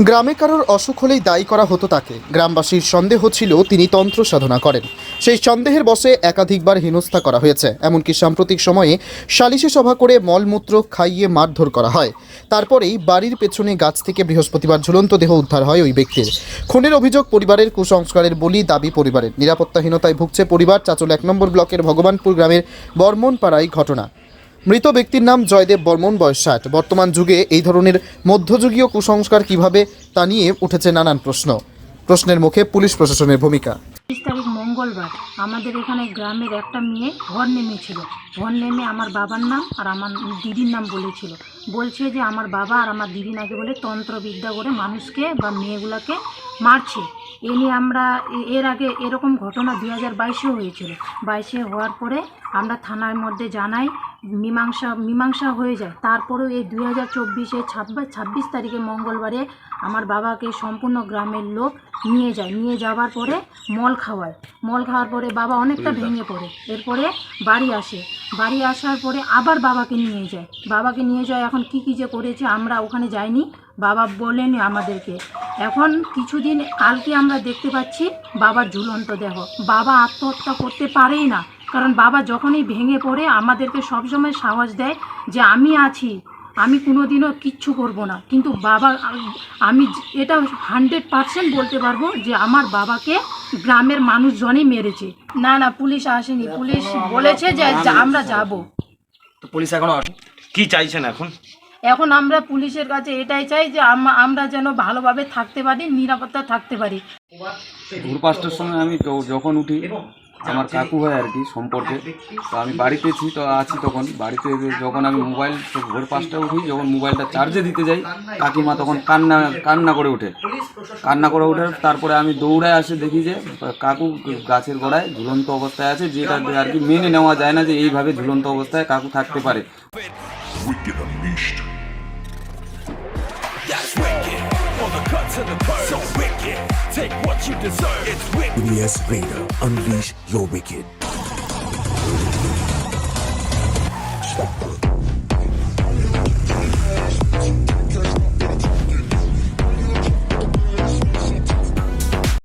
গ্রামে কারোর অসুখ হলেই দায়ী করা হতো তাকে। গ্রামবাসীর সন্দেহ ছিল, তিনি তন্ত্র সাধনা করেন। সেই সন্দেহের বসে একাধিকবার হেনস্থা করা হয়েছে। এমনকি সাম্প্রতিক সময়ে সালিশি সভা করে মলমূত্র খাইয়ে মারধর করা হয়। তারপরেই বাড়ির পেছনে গাছ থেকে বৃহস্পতিবার ঝুলন্ত দেহ উদ্ধার হয় ওই ব্যক্তির। খুনের অভিযোগ পরিবারের কুসংস্কারের বলি দাবি পরিবারের। নিরাপত্তাহীনতায় ভুগছে পরিবার, চাচল এক নম্বর ব্লকের ভগবানপুর গ্রামের বর্মনপাড়ায় ঘটনা। মৃত ব্যক্তির নাম জয়দেব বর্মন, বয়স ষাট। বর্তমান যুগে এই ধরনের মধ্যযুগীয় কুসংস্কার কীভাবে, তা নিয়ে উঠেছে নানান প্রশ্ন। প্রশ্নের মুখে পুলিশ প্রশাসনের ভূমিকা। তিরিশ তারিখ মঙ্গলবার আমাদের এখানে গ্রামের একটা মেয়ে ঘর নেমেছিল। ঘর নেমে আমার বাবার নাম আর আমার দিদির নাম বলেছিল। বলছে যে আমার বাবা আর আমার দিদি নাকি বলে তন্ত্রবিদ্যা করে মানুষকে বা মেয়েগুলোকে মারছে। এ নিয়ে আমরা এর আগে এরকম ঘটনা দুই হাজার বাইশেও হয়েছিল। বাইশে হওয়ার পরে আমরা থানার মধ্যে জানাই মীমাংসা মীমাংসা হয়ে যায়। তারপরেও এই দুই হাজার চব্বিশে ছাব্বিশ ছাব্বিশ তারিখে মঙ্গলবারে আমার বাবাকে সম্পূর্ণ গ্রামের লোক নিয়ে যায়। নিয়ে যাওয়ার পরে মল খাওয়ায়। মল খাওয়ার পরে বাবা অনেকটা ভেঙে পড়ে। এরপরে বাড়ি আসে। বাড়ি আসার পরে আবার বাবাকে নিয়ে যায়। বাবাকে নিয়ে যায় এখন কি কী যে করেছে আমরা ওখানে যাইনি। বাবা বলেনি আমাদেরকে এখন কিছুদিন কালকে আমরা দেখতে পাচ্ছি বাবার ঝুলন্ত দেহ। বাবা আত্মহত্যা করতে পারেই না। কারণ বাবা যখনই ভেঙে পড়ে আমাদেরকে সবসময় সাহস দেয় যে আমি আছি আমি কোনোদিনও কিচ্ছু করব না। কিন্তু বাবা আমি এটা হান্ড্রেড পার্সেন্ট বলতে পারব যে আমার বাবাকে গ্রামের মানুষজনই মেরেছে। না না পুলিশ আসেনি। পুলিশ বলেছে যে আমরা যাব। তো পুলিশ এখনও কি চাইছেন এখন? এখন আমরা পুলিশের কাছে এটাই চাই যে আম- আমরা যেন ভালোভাবে থাকতে পারি নিরাপত্তা থাকতে পারি। ভোর পাঁচটার সময় আমি যখন উঠি আমার কাকু হয় আর কি সম্পর্কে। তো আমি বাড়িতে ছি তো আছি তখন। বাড়িতে যখন আমি মোবাইল ভোর পাঁচটা উঠি যখন মোবাইলটা চার্জে দিতে যাই কাকিমা তখন কান্না কান্না করে ওঠে। কান্না করে ওঠে তারপরে আমি দৌড়ায় আসে দেখি যে কাকু গাছের গোড়ায় ঝুলন্ত অবস্থায় আছে যেটা আর কি মেনে নেওয়া যায় না যে এইভাবে ঝুলন্ত অবস্থায় কাকু থাকতে পারে। Wicked Unleashed. That's wicked. To the curve. So wicked. Take what you deserve. It's wicked. EBS Vader, unleash your wicked.